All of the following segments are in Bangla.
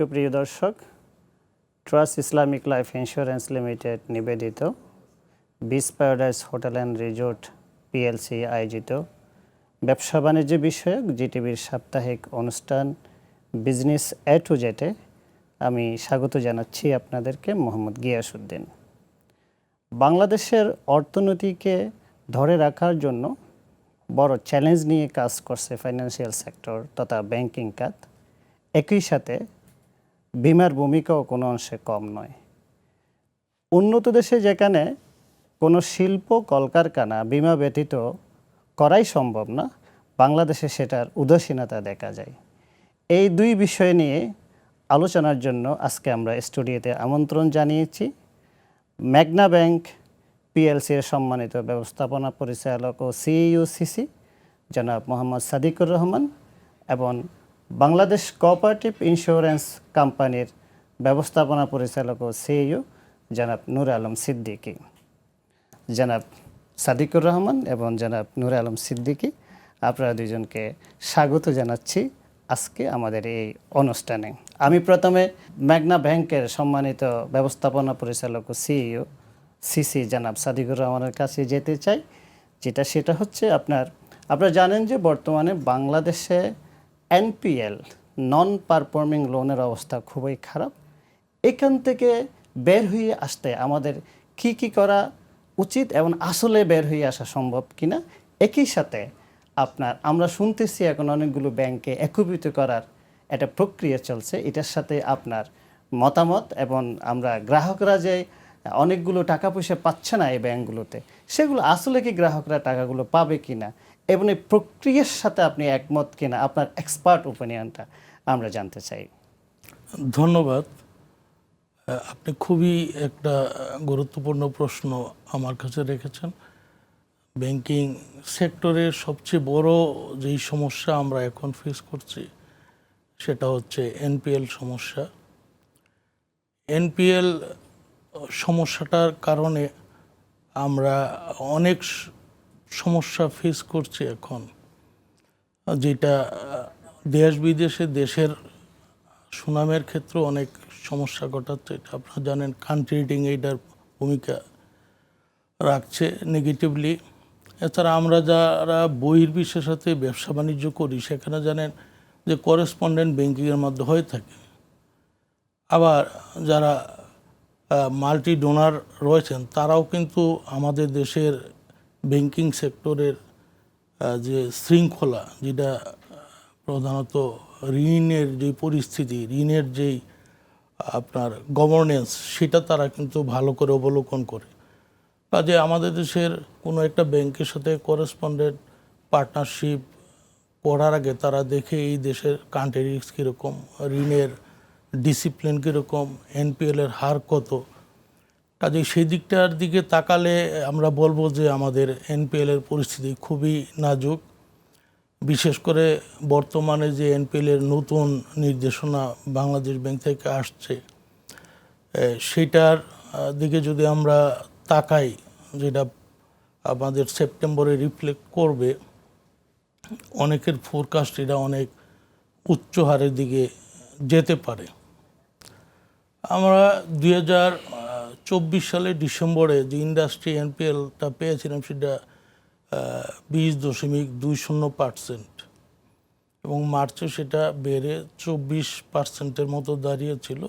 সুপ্রিয় দর্শক trust Islamic life insurance limited নিবেদিত বিস paradise hotel and resort PLC আয়োজিত ব্যবসা বাণিজ্য বিষয়ক জিটিভির সাপ্তাহিক অনুষ্ঠান বিজনেস এ টু জেটে আমি স্বাগত জানাচ্ছি আপনাদেরকে মোহাম্মদ গিয়াসুদ্দিন বাংলাদেশের অর্থনীতিকে ধরে রাখার জন্য বড় চ্যালেঞ্জ নিয়ে কাজ করছে ফাইন্যান্সিয়াল সেক্টর তথা ব্যাংকিং খাত। একই সাথে বিমার ভূমিকাও কোনো অংশে কম নয়। উন্নত দেশে যেখানে কোনো শিল্প, কলকারখানা, বিমা ব্যতীত করাই সম্ভব না, বাংলাদেশে সেটার উদাসীনতা দেখা যায়। এই দুই বিষয় নিয়ে আলোচনার জন্য আজকে আমরা স্টুডিওতে আমন্ত্রণ জানিয়েছি। ম্যাগনা ব্যাংক পিএলসি এর সম্মানিত ব্যবস্থাপনা পরিচালক ও সিইউসিসি জনাব মোহাম্মদ সাদিকুর রহমান এবং বাংলাদেশ কোঅপারেটিভ ইন্স্যুরেন্স কোম্পানির ব্যবস্থাপনা পরিচালক ও সিইও জনাব নূর আলম সিদ্দিকী। জনাব সাদিকুর রহমান এবং জনাব নূর আলম সিদ্দিকী, আপনারা দুজনকে স্বাগত জানাচ্ছি আজকে আমাদের এই অনুষ্ঠানে। আমি প্রথমে ম্যাগনা ব্যাংকের সম্মানিত ব্যবস্থাপনা পরিচালক ও সিইও সিসি জনাব সাদিকুর রহমানের কাছে যেতে চাই, যেটা সেটা হচ্ছে আপনার, আপনারা জানেন যে বর্তমানে বাংলাদেশে এনপিএল নন পারফর্মিং লোনের অবস্থা খুবই খারাপ। এখান থেকে বের হয়ে আসতে আমাদের কি কি করা উচিত এবং আসলে বের হয়ে আসা সম্ভব কিনা, একই সাথে আপনার, আমরা শুনতেছি এখন অনেকগুলো ব্যাংকে একীভূত করার একটা প্রক্রিয়া চলছে। এটার সাথে আপনার মতামত এবং আমরা গ্রাহকরা যে অনেকগুলো টাকা পয়সা পাচ্ছে না এই ব্যাংকগুলোতে, সেগুলো আসলে কি গ্রাহকরা টাকাগুলো পাবে কিনা এবং এই প্রক্রিয়ার সাথে আপনি একমত কিনা, আপনার এক্সপার্ট ওপিনিয়নটা আমরা জানতে চাই। ধন্যবাদ। আপনি খুবই একটা গুরুত্বপূর্ণ প্রশ্ন আমার কাছে রেখেছেন। ব্যাংকিং সেক্টরের সবচেয়ে বড় যেই সমস্যা আমরা এখন ফেস করছি, সেটা হচ্ছে এনপিএল সমস্যা। এনপিএল সমস্যাটার কারণে আমরা অনেক সমস্যা ফেস করছে এখন, যেটা, দেশ বিদেশে দেশের সুনামের ক্ষেত্রে অনেক সমস্যা ঘটাচ্ছে, এটা আপনারা জানেন কান্ট্রি রেটিং এইটার ভূমিকা রাখছে নেগেটিভলি এছাড়া আমরা যারা বহির্বিশ্বের সাথে ব্যবসা বাণিজ্য করি, সেখানে জানেন যে করেসপন্ডেন্ট ব্যাংকিংয়ের মধ্যে হয়ে থাকে। আবার যারা মাল্টি ডোনার রয়েছেন, তারাও কিন্তু আমাদের দেশের ব্যাংকিং সেক্টরের যে শৃঙ্খলা, যেটা প্রধানত ঋণের যে পরিস্থিতি, ঋণের যেই, আপনার গভর্নেন্স সেটা তারা কিন্তু ভালো করে অবলোকন করে। কাজে আমাদের দেশের কোনো একটা ব্যাংকের সাথে করেসপন্ডেন্ট পার্টনারশিপ করার আগে তারা দেখে এই দেশের কান্ট্রি রিস্ক কীরকম, ঋণের ডিসিপ্লিন কীরকম এনপিএলের হার কত কাজে সেই দিকটার দিকে তাকালে আমরা বলব যে আমাদের এনপিএলের পরিস্থিতি খুবই নাজুক। বিশেষ করে বর্তমানে যে এনপিএলের নতুন নির্দেশনা বাংলাদেশ ব্যাংক থেকে আসছে সেটার দিকে যদি আমরা তাকাই, যেটা আমাদের সেপ্টেম্বরে রিফ্লেক্ট করবে, অনেকের ফোরকাস্ট এটা অনেক উচ্চ হারের দিকে যেতে পারে। আমরা দুই হাজার চব্বিশ সালে ডিসেম্বরে যে ইন্ডাস্ট্রি এনপিএলটা পেয়েছিলাম সেটা বিশ দশমিক দুই শূন্য পার্সেন্ট। এবং মার্চে সেটা বেড়ে চব্বিশ পার্সেন্টের মতো দাঁড়িয়েছিল।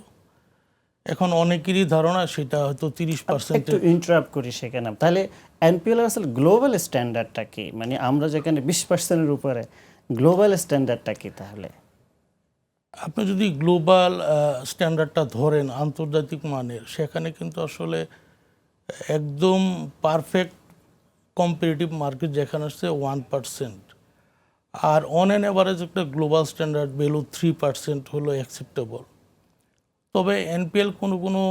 এখন অনেকেরই ধারণা সেটা হয়তো তিরিশ পার্সেন্ট একটু ইন্টারাপ্ট করি সেখানে। তাহলে এনপিএল আসলে গ্লোবাল স্ট্যান্ডার্ডটা কি? মানে আমরা যেখানে বিশ পার্সেন্টের উপরে গ্লোবাল স্ট্যান্ডার্ডটা কি তাহলে? আপনি যদি গ্লোবাল স্ট্যান্ডার্ডটা ধরেন আন্তর্জাতিক মানের, সেখানে কিন্তু আসলে একদম পারফেক্ট কম্পিটিটিভ মার্কেট যেখানে আসছে ওয়ান পার্সেন্ট আর অন অ্যান অ্যাভারেজ একটা global standard below three percent হলো অ্যাকসেপ্টেবল তবে এনপিএল কোনো কোনো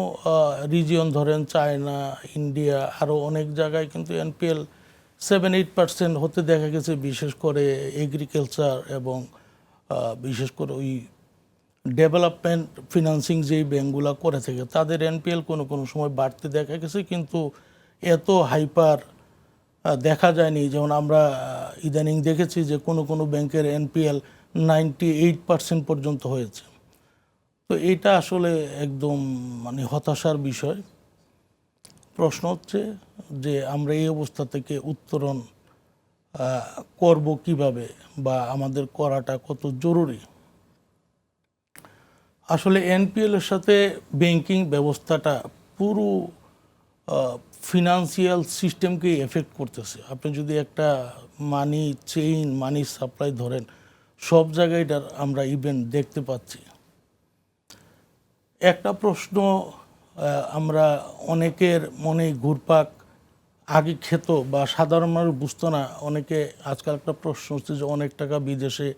রিজিয়ন ধরেন চায়না ইন্ডিয়া আরও অনেক জায়গায় কিন্তু এনপিএল সেভেন এইট পার্সেন্ট হতে দেখা গেছে, বিশেষ করে এগ্রিকালচার এবং বিশেষ করে ওই ডেভেলপমেন্ট ফিনান্সিং যেই ব্যাঙ্কগুলো করে থাকে, তাদের এনপিএল কোনো কোনো সময় বাড়তে দেখা গেছে, কিন্তু এত হাইপার দেখা যায়নি। যেমন আমরা ইদানিং দেখেছি যে কোনো কোনো ব্যাংকের এনপিএল নাইনটি এইট পার্সেন্ট পর্যন্ত হয়েছে। তো এটা আসলে একদম মানে হতাশার বিষয়। প্রশ্ন হচ্ছে যে আমরা এই অবস্থা থেকে উত্তরণ করব কীভাবে বা আমাদের করাটা কত জরুরি? আসলে এনপিএল এর সাথে ব্যাংকিং ব্যবস্থাটা পুরো ফিনান্সিয়াল সিস্টেমকে এফেক্ট করতেছে। আপনি যদি একটা মানি চেইন মানি সাপ্লাই ধরেন, সব জায়গায় এটার আমরা ইভেন্ট দেখতে পাচ্ছি। একটা প্রশ্ন আমরা অনেকের মনে ঘুরপাক আগে খেত বা সাধারণ মানুষ বুঝতো না, অনেকে আজকাল একটা প্রশ্ন হচ্ছে যে অনেক টাকা বিদেশে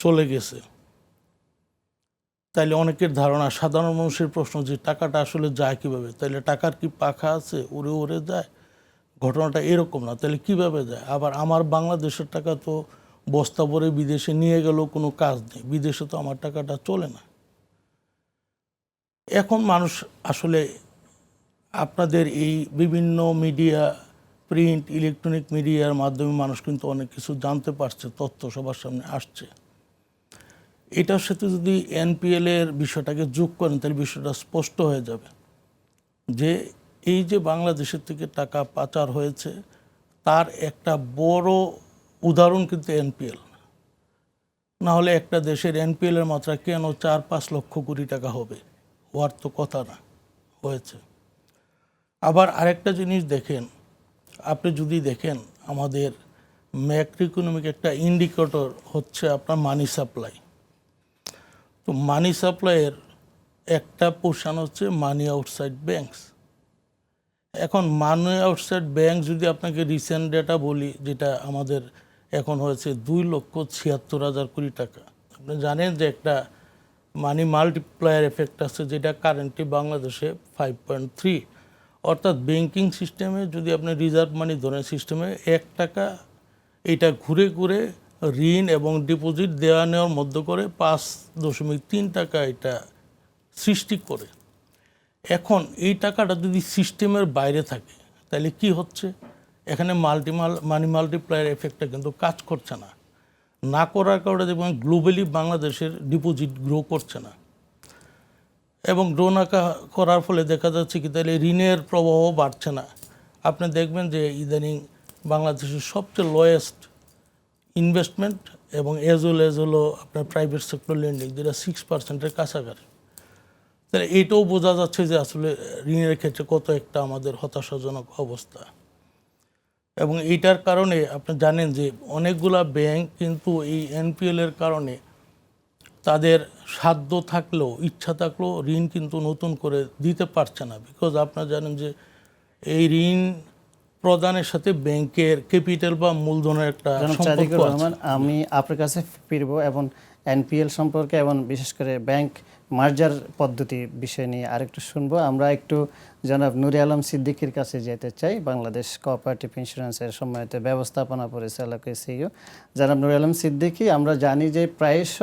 চলে গেছে। তাইলে অনেকের ধারণা, সাধারণ মানুষের প্রশ্ন যে টাকাটা আসলে যায় কীভাবে? তাইলে টাকার কি পাখা আছে? উড়ে উড়ে যায়? ঘটনাটা এরকম না তাহলে কীভাবে যায়? আবার আমার বাংলাদেশের টাকা তো বস্তা ভরে বিদেশে নিয়ে গেলেও কোনো কাজ নেই। বিদেশে তো আমার টাকাটা চলে না। এখন মানুষ আসলে আপনাদের এই বিভিন্ন মিডিয়া, প্রিন্ট, ইলেকট্রনিক মিডিয়ার মাধ্যমে মানুষ কিন্তু অনেক কিছু জানতে পারছে, তথ্য সবার সামনে আসছে। এটার সাথে যদি এনপিএল এর বিষয়টাকে যোগ করেন, তাহলে বিষয়টা স্পষ্ট হয়ে যাবে যে এই যে বাংলাদেশের থেকে টাকা পাচার হয়েছে, তার একটা বড় উদাহরণ কিন্তু এনপিএল না হলে একটা দেশের এনপিএল এর মাত্রা কেন চার পাঁচ লক্ষ কোটি টাকা হবে? হওয়ার তো কথা না, হয়েছে। আবার আরেকটা জিনিস দেখেন, আপনি যদি দেখেন আমাদের ম্যাক্রো ইকোনমিক একটা ইন্ডিকেটর হচ্ছে আপনার মানি সাপ্লাই তো মানি সাপ্লাইয়ের একটা পোর্শন হচ্ছে মানি আউটসাইড ব্যাংকস এখন মানি আউটসাইড ব্যাংক যদি আপনাকে রিসেন্ট ডেটা বলি, যেটা আমাদের এখন হয়েছে দুই লক্ষ ছিয়াত্তর হাজার কোটি টাকা। আপনি জানেন যে একটা মানি মাল্টিপ্লায়ার এফেক্ট আছে যেটা কারেন্টলি বাংলাদেশে ফাইভ পয়েন্ট থ্রি অর্থাৎ ব্যাংকিং সিস্টেমে যদি আপনি রিজার্ভ মানি ধরেন সিস্টেমে এক টাকা, এটা ঘুরে ঘুরে ঋণ এবং ডিপোজিট দেওয়া নেওয়ার মধ্য করে পাঁচ দশমিক তিন টাকা এটা সৃষ্টি করে। এখন এই টাকাটা যদি সিস্টেমের বাইরে থাকে, তাহলে কি হচ্ছে? এখানে মাল্টিমাল মানি মাল্টিপ্লায়ার এফেক্টটা কিন্তু কাজ করছে না। না করার কারণে দেখবেন গ্লোবালি বাংলাদেশের ডিপোজিট গ্রো করছে না। এবং গ্রো না করার ফলে দেখা যাচ্ছে কি তাহলে ঋণের প্রবাহ বাড়ছে না। আপনি দেখবেন যে ইদানিং বাংলাদেশের সবচেয়ে লোয়েস্ট ইনভেস্টমেন্ট এবং এজ ওয়েল এজ হলো আপনার প্রাইভেট সেক্টর লেন্ডিং যেটা সিক্স পার্সেন্টের কাছাকাছি। তাহলে এইটাও বোঝা যাচ্ছে যে আসলে ঋণের ক্ষেত্রে কত একটা আমাদের হতাশাজনক অবস্থা। এবং এইটার কারণে আপনি জানেন যে অনেকগুলা ব্যাংক কিন্তু এই এনপিএলের কারণে তাদের সাধ্য থাকলেও, ইচ্ছা থাকলেও ঋণ কিন্তু নতুন করে দিতে পারছে না। বিকজ আপনারা জানেন যে এই ঋণ প্রদানের সাথে ব্যাংকের ক্যাপিটাল বা মূলধনের একটা সম্পর্ক আমি আপনার কাছে ফিরব এবং এনপিএল সম্পর্কে এবং বিশেষ করে ব্যাংক মার্জার পদ্ধতি বিষয় নিয়ে আরেকটু শুনব। আমরা একটু জনাব নুরে আলম সিদ্দিকির কাছে যেতে চাই বাংলাদেশ কোঅপারেটিভ ইন্স্যুরেন্সের সম্মানিত ব্যবস্থাপনা পরিচালক সিইও। জনাব নুরে আলম সিদ্দিকি আমরা জানি যে প্রায়শ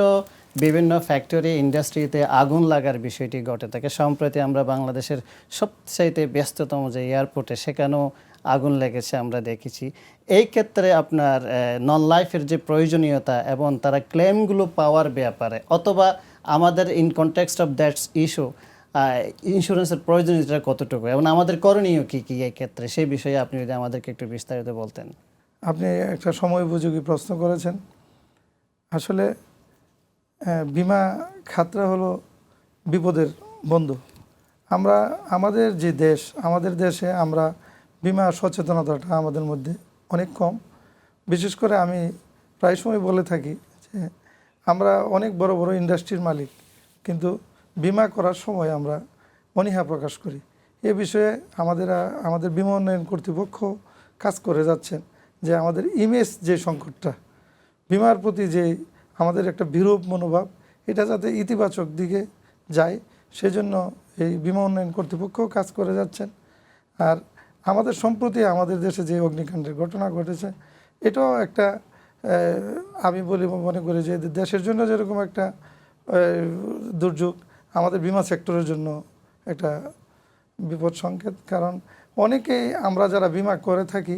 বিভিন্ন ফ্যাক্টরি ইন্ডাস্ট্রিতে আগুন লাগার বিষয়টি ঘটে থাকে। সম্প্রতি আমরা বাংলাদেশের সবচাইতে ব্যস্ততম যে এয়ারপোর্টে সেখানেও আগুন লেগেছে আমরা দেখেছি। এই ক্ষেত্রে আপনার নন লাইফের যে প্রয়োজনীয়তা এবং তারা ক্লেমগুলো পাওয়ার ব্যাপারে অথবা আমাদের in context of that's issue ইন্স্যুরেন্সের প্রয়োজনীয়তা কতটুকু এবং আমাদের করণীয় কি কি এই ক্ষেত্রে? সেই বিষয়ে আপনি যদি আমাদেরকে একটু বিস্তারিত বলতেন। আপনি একটা সময় উপযোগী প্রশ্ন করেছেন। আসলে বিমা খাতরা হলো বিপদের বন্ধু। আমরা, আমাদের যে দেশ, আমাদের দেশে আমরা বিমা সচেতনতাটা আমাদের মধ্যে অনেক কম। বিশেষ করে আমি প্রায় সময় বলে থাকি যে আমরা অনেক বড় বড় ইন্ডাস্ট্রির মালিক, কিন্তু বিমা করার সময় আমরা অনীহা প্রকাশ করি। এ বিষয়ে আমাদের আমাদের বিমা উন্নয়ন কর্তৃপক্ষ কাজ করে যাচ্ছেন যে আমাদের ইমেজ যে সংকটটা, বিমার প্রতি যে আমাদের একটা বিরূপ মনোভাব, এটা যাতে ইতিবাচক দিকে যায়, সেজন্য এই বিমা উন্নয়ন কর্তৃপক্ষ কাজ করে যাচ্ছেন। আর আমাদের সম্প্রতি আমাদের দেশে যে অগ্নিকাণ্ডের ঘটনা ঘটেছে, এটাও একটা আমি বলি, মনে করি যে দেশের জন্য যেরকম একটা দুর্যোগ, আমাদের বিমা সেক্টরের জন্য একটা বিপদ সংকেত। কারণ অনেকেই আমরা যারা বিমা করে থাকি,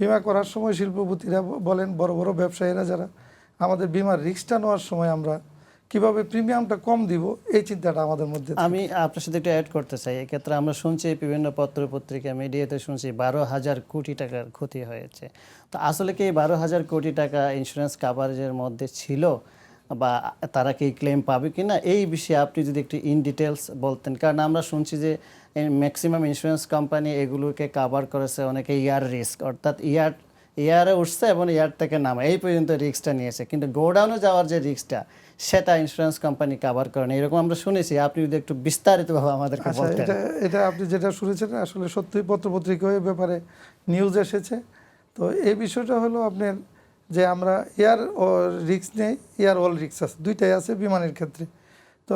বিমা করার সময় শিল্পপতিরা বলেন, বড় বড় ব্যবসায়ীরা যারা আমাদের বিমার রিক্সটা নেওয়ার সময় আমরা কীভাবে প্রিমিয়ামটা কম দিব, এই চিন্তাটা আমাদের মধ্যে আমি আপনার সাথে একটু অ্যাড করতে চাই, এক্ষেত্রে আমরা শুনছি বিভিন্ন পত্র পত্রিকা মিডিয়াতে শুনছি বারো হাজার কোটি টাকার ক্ষতি হয়েছে। তো আসলে কি এই বারো হাজার কোটি টাকা ইন্স্যুরেন্স কাভারেজের মধ্যে ছিল বা তারা কি ক্লেম পাবে কি না এই বিষয়ে আপনি যদি একটু ইন ডিটেলস বলতেন। কারণ আমরা শুনছি যে ম্যাক্সিমাম ইন্স্যুরেন্স কোম্পানি এগুলোকে কাভার করেছে অনেকে ইয়ার রিস্ক অর্থাৎ ইয়ার ইয়ারে উঠছে এবং এয়ার থেকে নামা। এই পর্যন্ত রিস্কটা নিয়েছে। কিন্তু গোডাউনে যাওয়ার যে রিস্কটা সেটা ইন্স্যুরেন্স কোম্পানি কাভার করে না এরকম আমরা শুনেছি। আপনি যদি একটু বিস্তারিতভাবে আমাদেরকে আচ্ছা বলতেন। এটা এটা আপনি যেটা শুনেছেন আসলে সত্যিই পত্রপত্রিকায় এ ব্যাপারে নিউজ এসেছে। তো এই বিষয়টা হলো আপনার যে আমরা এয়ার ও রিক্স নেই এয়ার অল রিক্স আছে। দুইটাই আছে বিমানের ক্ষেত্রে। তো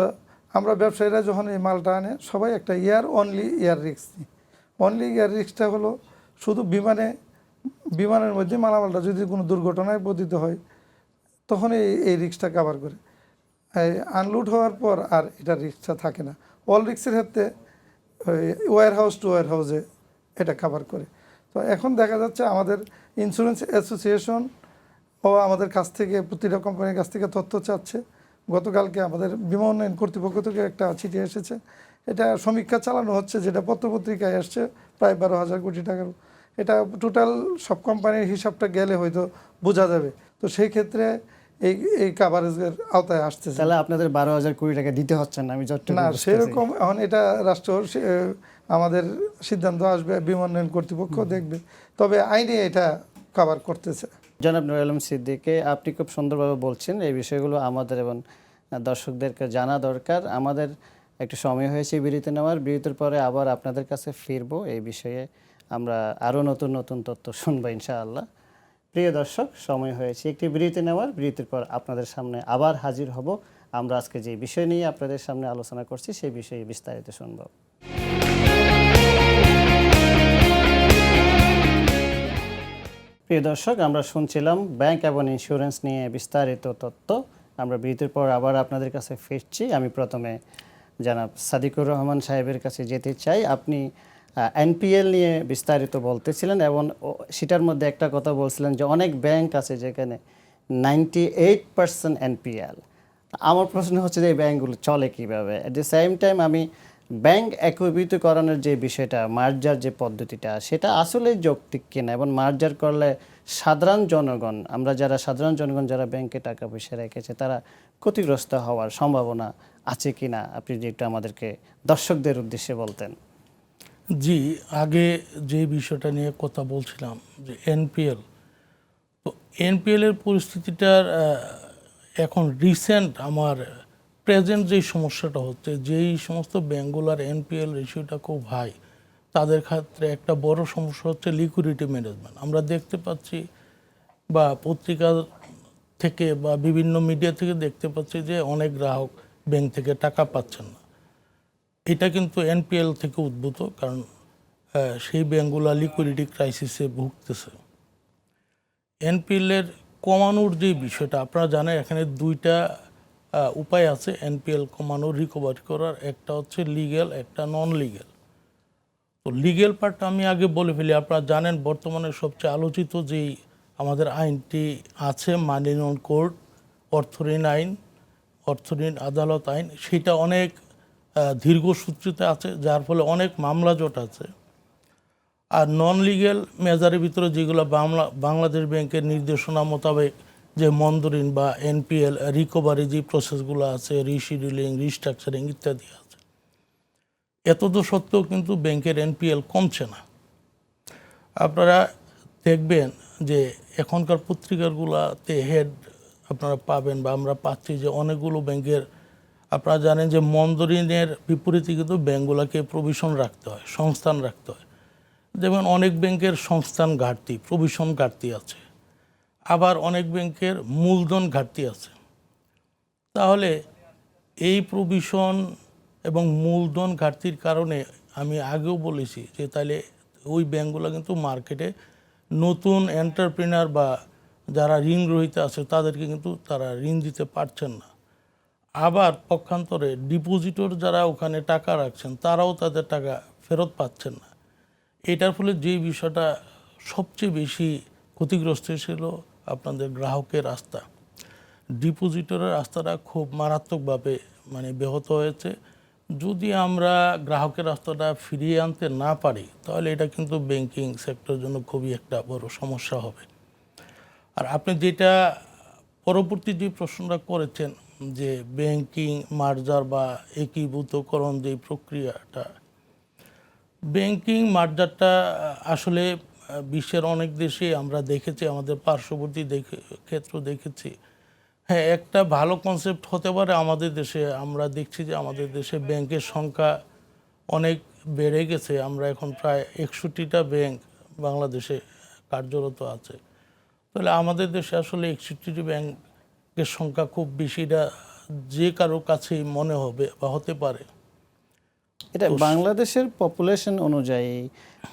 আমরা ব্যবসায়ীরা যখন এই মালটা আনে সবাই একটা এয়ার অনলি এয়ার রিক্স নিই। অনলি এয়ার রিক্সটা হলো শুধু বিমানে বিমানের মধ্যে মালামালটা যদি কোনো দুর্ঘটনায় পতিত হয় তখন এই এই রিক্সটা কাভার করে। আনলোড হওয়ার পর আর এটা রিক্সটা থাকে না। অল রিক্সের ক্ষেত্রে ওয়ার হাউস টু ওয়ার হাউসে এটা কাভার করে। তো এখন দেখা যাচ্ছে আমাদের ইন্স্যুরেন্স অ্যাসোসিয়েশন ও আমাদের কাছ থেকে, প্রতিটা কোম্পানির কাছ থেকে তথ্য চাচ্ছে। গতকালকে আমাদের বিমা উন্নয়ন কর্তৃপক্ষ থেকে একটা চিঠি এসেছে। এটা সমীক্ষা চালানো হচ্ছে, যেটা পত্রপত্রিকায় আসছে, প্রায় বারো হাজার কোটি টাকার এটা টোটাল সব কোম্পানির হিসাবটা গেলে হয়তো বোঝা যাবে। তো সেই ক্ষেত্রে এই এই কাভারেজের আওতায় আসতেছে। তাহলে আপনাদের বারো হাজার কোটি টাকা দিতে হচ্ছে না আমি না সেরকম এখন এটা রাষ্ট্র আমাদের সিদ্ধান্ত আসবে বিমানয়ন কর্তৃপক্ষ দেখবে। তবে আইনে এটা কভার করতেছে। জনাব নুর আলম সিদ্দিকে আপনি খুব সুন্দরভাবে বলছেন এই বিষয়গুলো আমাদের এবং দর্শকদেরকে জানা দরকার। আমাদের একটু সময় হয়েছে বিরতি নেওয়ার বিরতির পরে আবার আপনাদের কাছে ফিরবো এই বিষয়ে। আমরা আরও নতুন নতুন তথ্য শুনব ইনশাআল্লাহ। প্রিয় দর্শক, সময় হয়েছে একটি বিরতি নেওয়ার। বিরতির পর আপনাদের সামনে আবার হাজির হব। আমরা আজকে যে বিষয় নিয়ে আপনাদের সামনে আলোচনা করছি, সেই বিষয়ে বিস্তারিত শুনব। প্রিয় দর্শক, আমরা শুনছিলাম ব্যাংক এবং ইন্স্যুরেন্স নিয়ে বিস্তারিত তথ্য। আমরা বিরতির পর আবার আপনাদের কাছে ফিরছি। আমি প্রথমে জানাব, সাদিকুর রহমান সাহেবের কাছে যেতে চাই। আপনি এনপিএল নিয়ে বিস্তারিত বলতেছিলেন এবং সেটার মধ্যে একটা কথা বলছিলেন যে অনেক ব্যাংক আছে যেখানে নাইনটি এইট পার্সেন্ট এনপিএল আমার প্রশ্ন হচ্ছে যে এই ব্যাংকগুলো চলে কীভাবে? অ্যাট দ্য সেম টাইম আমি ব্যাংক একীভূতকরণের যে বিষয়টা মার্জার যে পদ্ধতিটা, সেটা আসলে যৌক্তিক কিনা এবং মার্জার করলে সাধারণ জনগণ, আমরা যারা সাধারণ জনগণ যারা ব্যাংকে টাকা পয়সা রেখেছে, তারা ক্ষতিগ্রস্ত হওয়ার সম্ভাবনা আছে কিনা? আপনি যে একটু আমাদেরকে দর্শকদের উদ্দেশ্যে বলতেন। জি, আগে যে বিষয়টা নিয়ে কথা বলছিলাম, যে এনপিএল তো এনপিএল এর পরিস্থিতিটার এখন রিসেন্ট আমার প্রেজেন্ট যেই সমস্যাটা হচ্ছে, যেই সমস্ত ব্যাঙ্কগুলোর এনপিএল রেশিওটা খুব হাই তাদের ক্ষেত্রে একটা বড় সমস্যা হচ্ছে লিকুইডিটি ম্যানেজমেন্ট আমরা দেখতে পাচ্ছি বা পত্রিকা থেকে বা বিভিন্ন মিডিয়া থেকে দেখতে পাচ্ছি যে অনেক গ্রাহক ব্যাংক থেকে টাকা পাচ্ছেন না। এটা কিন্তু এনপিএল থেকে উদ্ভূত, কারণ সেই ব্যাঙ্কগুলো লিকুইডিটি ক্রাইসিসে ভুগতেছে। এনপিএলের কমানোর যে বিষয়টা, আপনারা জানেন এখানে দুইটা উপায় আছে এনপিএল কমানোর রিকভারি করার। একটা হচ্ছে লিগ্যাল একটা নন লিগ্যাল তো লিগ্যাল পার্টটা আমি আগে বলে ফেলি, আপনারা জানেন বর্তমানে সবচেয়ে আলোচিত যেই আমাদের আইনটি আছে মানি নন কোর্ট অর্থঋণ আইন, অর্থঋণ আদালত আইন, সেটা অনেক দীর্ঘসূত্রিতে আছে, যার ফলে অনেক মামলা জট আছে। আর নন লিগ্যাল মেজারের ভিতরে যেগুলো বাংলা, বাংলাদেশ ব্যাংকের নির্দেশনা মোতাবেক যে মন্দরিন বা এনপিএল রিকভারি যে প্রসেসগুলো আছে রিশিডিউলিং রিস্ট্রাকচারিং ইত্যাদি আছে। এতদ সত্ত্বেও কিন্তু ব্যাংকের এনপিএল কমছে না। আপনারা দেখবেন যে এখনকার পত্রিকাগুলোতে হেড আপনারা পাবেন বা আমরা পাচ্ছি যে অনেকগুলো ব্যাংকের আপনারা জানেন যে মন্দরিনের বিপরীতে কিন্তু ব্যাঙ্কগুলোকে প্রভিশন রাখতে হয়, সংস্থান রাখতে হয়। যেমন অনেক ব্যাংকের সংস্থান ঘাটতি প্রভিশন ঘাটতি আছে। আবার অনেক ব্যাংকের মূলধন ঘাটতি আছে। তাহলে এই প্রভিশন এবং মূলধন ঘাটতির কারণে আমি আগেও বলেছি যে তাহলে ওই ব্যাংকগুলো কিন্তু মার্কেটে নতুন এন্টারপ্রিনার বা যারা ঋণ গ্রহীতা আছে তাদেরকে কিন্তু তারা ঋণ দিতে পারছেন না। আবার পক্ষান্তরে ডিপোজিটর যারা ওখানে টাকা রাখছেন, তারাও তাদের টাকা ফেরত পাচ্ছেন না। এটার ফলে যে বিষয়টা সবচেয়ে বেশি ক্ষতিগ্রস্ত ছিল আপনাদের গ্রাহকের আস্থা। ডিপোজিটরের রাস্তাটা খুব মারাত্মকভাবে মানে ব্যাহত হয়েছে। যদি আমরা গ্রাহকের রাস্তাটা ফিরিয়ে আনতে না পারি, তাহলে এটা কিন্তু ব্যাংকিং সেক্টরের জন্য খুবই একটা বড় সমস্যা হবে। আর আপনি যেটা পরবর্তী যে প্রশ্নটা করেছেন যে ব্যাংকিং মার্জার বা একীভূতকরণ যে প্রক্রিয়াটা ব্যাংকিং মার্জারটা আসলে বিশ্বের অনেক দেশে আমরা দেখেছি, আমাদের পার্শ্ববর্তী দেখে, ক্ষেত্র দেখেছি। হ্যাঁ একটা ভালো কনসেপ্ট হতে পারে আমাদের দেশে, আমরা দেখছি যে আমাদের দেশে ব্যাংকের সংখ্যা অনেক বেড়ে গেছে। আমরা এখন প্রায় একষট্টিটা ব্যাংক বাংলাদেশে কার্যরত আছে। তাহলে আমাদের দেশে আসলে একষট্টিটি ব্যাংকের সংখ্যা খুব বেশিটা যে কারও কাছেই মনে হবে বা হতে পারে। এটা বাংলাদেশের পপুলেশন অনুযায়ী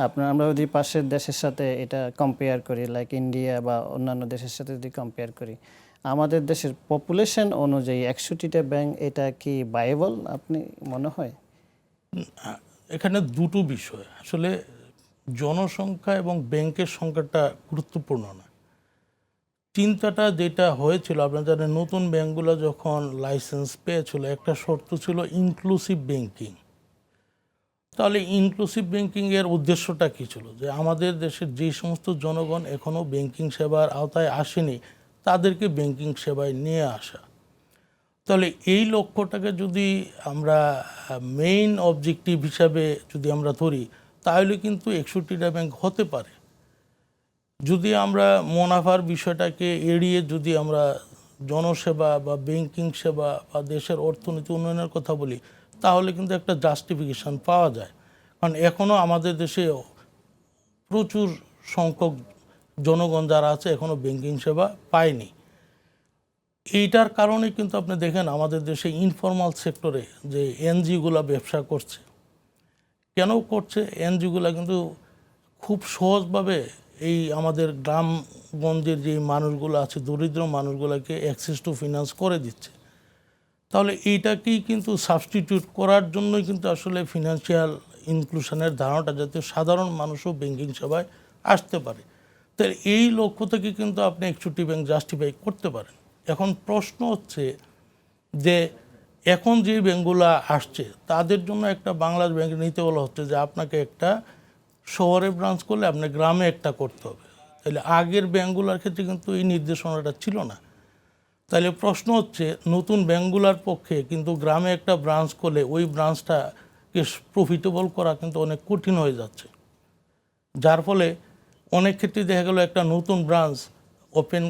আপনার আমরা যদি পাশের দেশের সাথে এটা কম্পেয়ার করি লাইক ইন্ডিয়া বা অন্যান্য দেশের সাথে যদি কম্পেয়ার করি আমাদের দেশের পপুলেশন অনুযায়ী একষট্টিটা ব্যাংক এটা কি বায়েবল আপনি মনে হয়? এখানে দুটো বিষয়। আসলে জনসংখ্যা এবং ব্যাংকের সংখ্যাটা গুরুত্বপূর্ণ না। চিন্তাটা যেটা হয়েছিল, আপনারা জানেন নতুন ব্যাংকগুলো যখন লাইসেন্স পেয়েছিল, একটা শর্ত ছিল ইনক্লুসিভ ব্যাংকিং তাহলে ইনক্লুসিভ ব্যাংকিংয়ের উদ্দেশ্যটা কী ছিল? যে আমাদের দেশের যে সমস্ত জনগণ এখনও ব্যাংকিং সেবার আওতায় আসেনি, তাদেরকে ব্যাংকিং সেবায় নিয়ে আসা। তাহলে এই লক্ষ্যটাকে যদি আমরা মেইন অবজেক্টিভ হিসাবে যদি আমরা ধরি, তাহলে কিন্তু একষট্টিটা ব্যাংক হতে পারে। যদি আমরা মুনাফার বিষয়টাকে এড়িয়ে যদি আমরা জনসেবা বা ব্যাংকিং সেবা বা দেশের অর্থনীতি উন্নয়নের কথা বলি, তাহলে কিন্তু একটা জাস্টিফিকেশন পাওয়া যায়। কারণ এখনও আমাদের দেশে প্রচুর সংখ্যক জনগণ যারা আছে এখনও ব্যাংকিং সেবা পায়নি। এইটার কারণে কিন্তু আপনি দেখেন আমাদের দেশে ইনফর্মাল সেক্টরে যে এনজিওগুলো ব্যবসা করছে। কেন করছে? এনজিওগুলো কিন্তু খুব সহজভাবে এই আমাদের গ্রামগঞ্জের যে মানুষগুলো আছে, দরিদ্র মানুষগুলোকে অ্যাক্সেস টু ফিনান্স করে দিচ্ছে। তাহলে এইটাকেই কিন্তু সাবস্টিটিউট করার জন্যই কিন্তু আসলে ফিনান্সিয়াল ইনক্লুশনের ধারণাটা যাতে সাধারণ মানুষও ব্যাঙ্কিং সেবায় আসতে পারে। তাহলে এই লক্ষ্য থেকে কিন্তু আপনি একষট্টি ব্যাংক জাস্টিফাই করতে পারেন। এখন প্রশ্ন হচ্ছে যে, এখন যে ব্যাঙ্কগুলো আসছে, তাদের জন্য একটা বাংলাদেশ ব্যাংক নিতে বলা হচ্ছে যে, আপনাকে একটা শহরে ব্রাঞ্চ করলে আপনি গ্রামে একটা করতে হবে। তাহলে আগের ব্যাংকগুলোর ক্ষেত্রে কিন্তু এই নির্দেশনাটা ছিল না। তাহলে প্রশ্ন হচ্ছে, নতুন ব্যাংকগুলোর পক্ষে কিন্তু গ্রামে একটা ব্রাঞ্চ করলে ওই ব্রাঞ্চটাকে প্রফিটেবল করা কিন্তু অনেক কঠিন হয়ে যাচ্ছে। যার ফলে অনেক ক্ষেত্রে দেখা গেল একটা নতুন ব্রাঞ্চ ওপেন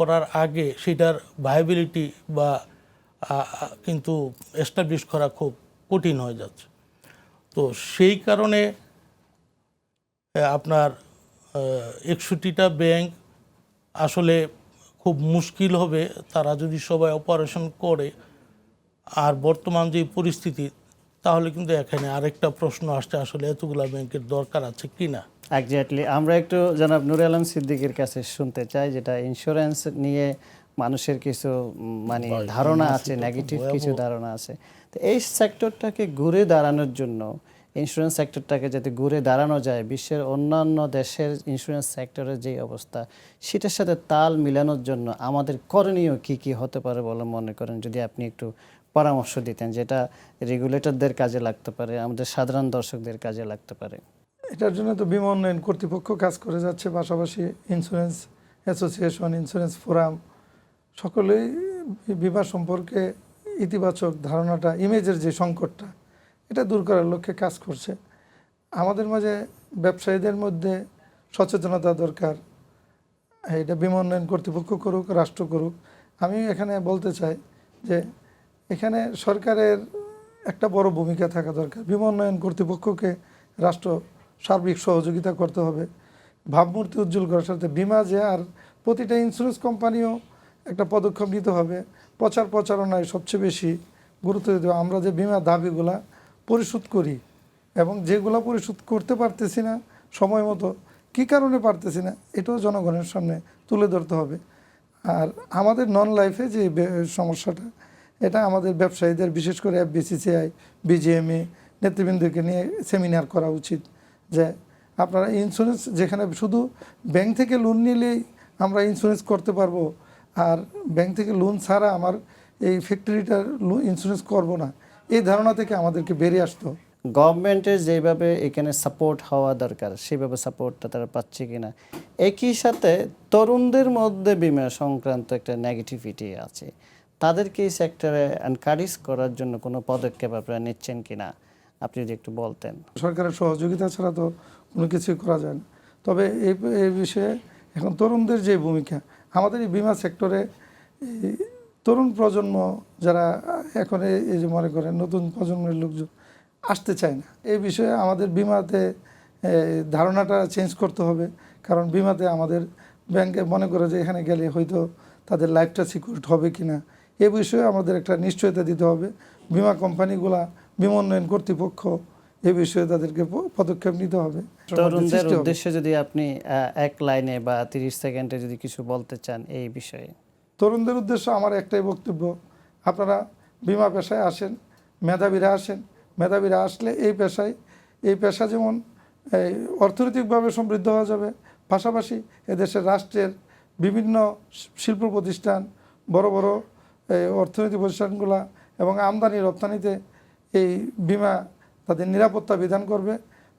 করার আগে সেটার ভাইবিলিটি বা কিন্তু এস্টাবলিশ করা খুব কঠিন হয়ে যাচ্ছে। তো সেই কারণে আপনার একষট্টিটা ব্যাংক আসলে খুব মুশকিল হবে। তারা যদি সবাই অপারেশন করে আর বর্তমান যে পরিস্থিতি তাহলে কিন্তু এখানে আরেকটা প্রশ্ন আসছে আসলে এতগুলা ব্যাংকের দরকার আছে কি না? এক্স্যাক্টলি আমরা একটু জনাব নুর আলম সিদ্দিকের কাছে শুনতে চাই যেটা ইন্স্যুরেন্স নিয়ে মানুষের কিছু মানে ধারণা আছে নেগেটিভ কিছু ধারণা আছে। তো এই সেক্টরটাকে ঘুরে দাঁড়ানোর জন্য ইন্স্যুরেন্স সেক্টরটাকে যাতে ঘুরে দাঁড়ানো যায়, বিশ্বের অন্যান্য দেশের ইন্স্যুরেন্স সেক্টরের যে অবস্থা, সেটার সাথে তাল মিলানোর জন্য আমাদের করণীয় কি কি হতে পারে বলে মনে করেন? যদি আপনি একটু পরামর্শ দিতেন, যেটা রেগুলেটরদের কাজে লাগতে পারে, আমাদের সাধারণ দর্শকদের কাজে লাগতে পারে। এটার জন্য তো বিমা উন্নয়ন কর্তৃপক্ষ কাজ করে যাচ্ছে, পাশাপাশি ইন্স্যুরেন্স অ্যাসোসিয়েশন ইন্স্যুরেন্স ফোরাম সকলেই বিমা সম্পর্কে ইতিবাচক ধারণাটা ইমেজের যে সংকটটা এটা দূর করার লক্ষ্যে কাজ করছে। আমাদের মাঝে ব্যবসায়ীদের মধ্যে সচেতনতা দরকার। এটা বিমা উন্নয়ন কর্তৃপক্ষ করুক, রাষ্ট্র করুক। আমি এখানে বলতে চাই যে এখানে সরকারের একটা বড় ভূমিকা থাকা দরকার। বিমা উন্নয়ন কর্তৃপক্ষকে রাষ্ট্র সার্বিক সহযোগিতা করতে হবে। ভাবমূর্তি উজ্জ্বল করার সাথে বিমা যে আর প্রতিটা ইন্স্যুরেন্স কোম্পানিও একটা পদক্ষেপ নিতে হবে। প্রচার প্রচারণায় সবচেয়ে বেশি গুরুত্ব দিতে আমরা যে বিমা দাবিগুলা পরিশোধ করি এবং যেগুলো পরিশোধ করতে পারতেছি না সময় মতো, কী কারণে পারতেছি না, এটাও জনগণের সামনে তুলে ধরতে হবে। আর আমাদের নন লাইফে যে সমস্যাটা, এটা আমাদের ব্যবসায়ীদের, বিশেষ করে এফবিসিসিআই বিজিএমএ নেতৃবৃন্দকে নিয়ে সেমিনার করা উচিত যে আপনারা ইন্স্যুরেন্স যেখানে শুধু ব্যাংক থেকে লোন নিলেই আমরা ইন্স্যুরেন্স করতে পারব, আর ব্যাংক থেকে লোন ছাড়া আমার এই ফ্যাক্টরিটার ইন্স্যুরেন্স করব না। এই ধারণা থেকে আমাদেরকে বেরিয়ে আসতো। গভর্নমেন্টের যেভাবে এখানে সাপোর্ট হওয়া দরকার সেভাবে সাপোর্টটা তারা পাচ্ছে কিনা একই সাথে তরুণদের মধ্যে বিমা সংক্রান্ত একটা নেগেটিভিটি আছে। তাদেরকে এই সেক্টরে এনকারেজ করার জন্য কোনো পদক্ষেপ আপনারা নিচ্ছেন কিনা? আপনি যদি একটু বলতেন। সরকারের সহযোগিতা ছাড়া তো কোনো কিছুই করা যায় না। তবে এই এই বিষয়ে এখন তরুণদের যে ভূমিকা আমাদের এই বিমা সেক্টরে তরুণ প্রজন্ম যারা এখন এই- যে মনে করেন নতুন প্রজন্মের লোকজন আসতে চায় না। এই বিষয়ে আমাদের বিমাতে ধারণাটা চেঞ্জ করতে হবে। কারণ বিমাতে আমাদের ব্যাংকে মনে করে যে এখানে গেলে হয়তো তাদের লাইফটা সিকিউরড হবে কি না এ বিষয়ে আমাদের একটা নিশ্চয়তা দিতে হবে। বিমা কোম্পানিগুলা বিমা উন্নয়ন কর্তৃপক্ষ এ বিষয়ে তাদেরকে পদক্ষেপ নিতে হবে। তরুণদের উদ্দেশ্যে যদি আপনি এক লাইনে বা তিরিশ সেকেন্ডে যদি কিছু বলতে চান এই বিষয়ে। তরুণদের উদ্দেশ্য আমার একটাই বক্তব্য, আপনারা বিমা পেশায় আসেন, মেধাবীরা আসেন, মেধাবীরা আসলে এই পেশায়, এই পেশা যেমন অর্থনৈতিকভাবে সমৃদ্ধ হওয়া যাবে, পাশাপাশি এদেশের রাষ্ট্রের বিভিন্ন শিল্প প্রতিষ্ঠান, বড় বড় অর্থনৈতিক প্রতিষ্ঠানগুলা এবং আমদানি, রপ্তানিতে এই বিমা তাদের নিরাপত্তা বিধান করবে।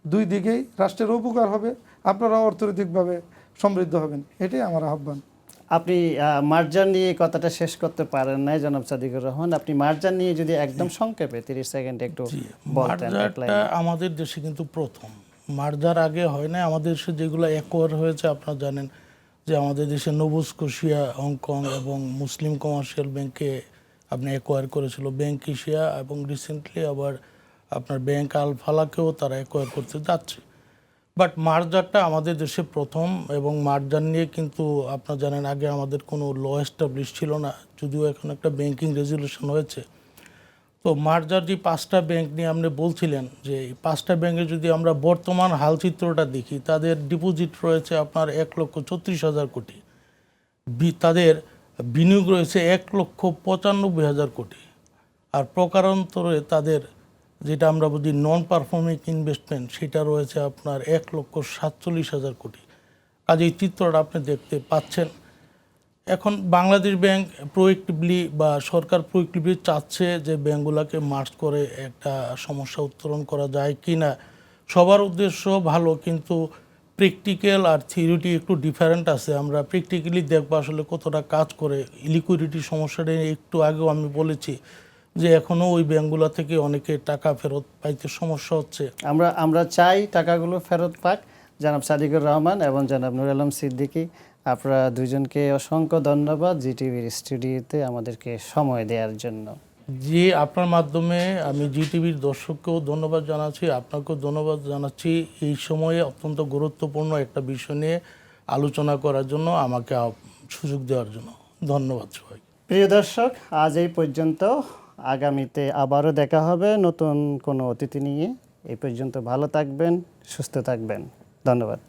দুই দিকেই রাষ্ট্রের উপকার হবে, আপনারাও অর্থনৈতিকভাবে সমৃদ্ধ হবেন, এটাই আমার আহ্বান। আপনি আহ, মার্জান নিয়ে কথাটা শেষ করতে পারেন নাই জনাব সাদিকুর রহমান। আপনি মার্জান নিয়ে যদি একদম সংক্ষেপে তিরিশ সেকেন্ড একটু বলতেন। আমাদের দেশে কিন্তু প্রথম। মার্জার আগে হয় না আমাদের দেশে যেগুলো একোয়ার হয়েছে আপনারা জানেন যে আমাদের দেশে নবুস কোশিয়া হংকং এবং মুসলিম কমার্শিয়াল ব্যাংকে আপনি একোয়ার করেছিল। ব্যাংক এশিয়া এবং রিসেন্টলি আবার আপনার ব্যাংক আলফালাকেও তারা একোয়ার করতে যাচ্ছে। বাট মার্জারটা আমাদের দেশে প্রথম এবং মার্জার নিয়ে কিন্তু আপনারা জানেন আগে আমাদের কোনো ল এস্টাবলিশ ছিল না, যদিও এখন একটা ব্যাংকিং রেজলিউশন হয়েছে। তো মার্জার যে পাঁচটা ব্যাংক নিয়ে আপনি বলছিলেন যে এই পাঁচটা ব্যাংকে যদি আমরা বর্তমান হাল চিত্রটা দেখি, তাদের ডিপোজিট রয়েছে আপনার এক লক্ষ ছত্রিশ হাজার কোটি। তাদের বিনিয়োগ রয়েছে এক লক্ষ পঁচানব্বই হাজার কোটি। আর প্রকারান্তরে তাদের যেটা আমরা বুঝি নন পারফর্মিং ইনভেস্টমেন্ট সেটা রয়েছে আপনার এক লক্ষ সাতচল্লিশ হাজার কোটি। কাজে এই চিত্রটা আপনি দেখতে পাচ্ছেন। এখন বাংলাদেশ ব্যাংক প্রোয়েক্টিভলি বা সরকার প্রোয়েক্টিভলি চাচ্ছে যে ব্যাংকগুলোকে মার্চ করে একটা সমস্যা উত্তরণ করা যায় কি না সবার উদ্দেশ্য ভালো, কিন্তু প্র্যাকটিক্যাল আর থিওরিটি একটু ডিফারেন্ট আছে। আমরা প্র্যাকটিক্যালি দেখব আসলে কতটা কাজ করে। লিকুইডিটি সমস্যাটা একটু আগেও আমি বলেছি। যে এখনও ওই ব্যাংকগুলো থেকে অনেকে টাকা ফেরত পাইতে সমস্যা হচ্ছে। আমরা আমরা চাই টাকাগুলো ফেরত পাক। জনাব সাদিকুর রহমান এবং জনাব নুর আলম সিদ্দিকী। আপনারা দুজনকে অসংখ্য ধন্যবাদ জি টিভির স্টুডিওতে আমাদেরকে সময় দেওয়ার জন্য। যে আপনার মাধ্যমে আমি জি টিভির দর্শককেও ধন্যবাদ জানাচ্ছি আপনাকেও ধন্যবাদ জানাচ্ছি। এই সময়ে অত্যন্ত গুরুত্বপূর্ণ একটা বিষয় নিয়ে আলোচনা করার জন্য আমাকে সুযোগ দেওয়ার জন্য। ধন্যবাদ সবাই প্রিয় দর্শক আজ এই পর্যন্ত। আগামীতে আবারও দেখা হবে নতুন কোনো অতিথি নিয়ে। এই পর্যন্ত ভালো থাকবেন, সুস্থ থাকবেন। ধন্যবাদ।